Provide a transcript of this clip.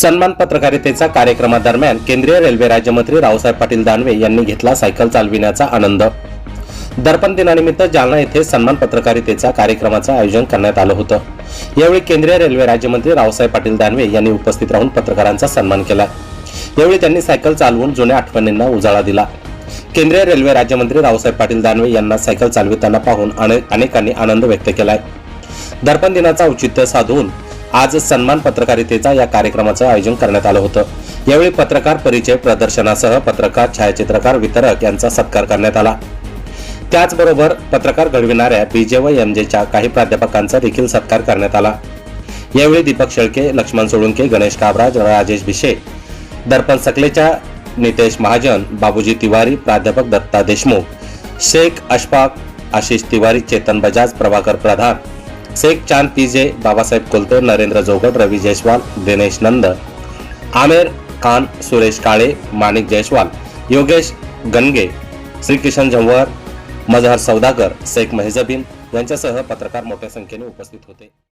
सन्मान पत्रकारितेचा कार्यक्रमादरम्यान केंद्रीय रेल्वे राज्यमंत्री रावसाहेब पाटील दानवे यांनी घेतला सायकल चालविण्याचा आनंद. दर्पण दिनानिमित्त जालना येथे सन्मान पत्रकारितेचा कार्यक्रमाचं आयोजन करण्यात आलं होतं. यावेळी केंद्रीय रेल्वे राज्यमंत्री रावसाहेब पाटील दानवे यांनी उपस्थित राहून पत्रकारांचा सन्मान केला. यावेळी त्यांनी सायकल चालवून जुन्या आठवणींना उजाळा दिला. केंद्रीय रेल्वे राज्यमंत्री रावसाहेब पाटील दानवे यांना सायकल चालविताना पाहून अनेकांनी आनंद व्यक्त केलाय. दर्पण दिनाचा औचित्य साधून आज सन्मान पत्रकारितेचा या कार्यक्रमाचं आयोजन करण्यात आलं होतं. यावेळी पत्रकार परिचय प्रदर्शनासह पत्रकार छायाचित्रकार वितरक यांचा सत्कार करण्यात आला. त्याचबरोबर पत्रकार घडविणाऱ्या बीजे व एमजेच्या काही प्राध्यापकांचा देखील सत्कार करण्यात आला. यावेळी दीपक शेळके लक्ष्मण सोळुंके गणेश काबराज राजेश भिशे दर्पण सकलेच्या नितेश महाजन बाबूजी तिवारी प्राध्यापक दत्ता देशमुख शेख अशफाक आशिष तिवारी चेतन बजाज प्रभाकर प्रधान शेख चांद पीजे बाबासाहेब कोलते नरेंद्र जोगट रवी जयस्वाल दिनेश नंद आमेर खान सुरेश काळे माणिक जयस्वाल योगेश गणगे श्रीकिशन जव्हर मजहर सौदागर शेख मेहजबीन यांच्यासह पत्रकार मोठ्या संख्येने उपस्थित होते.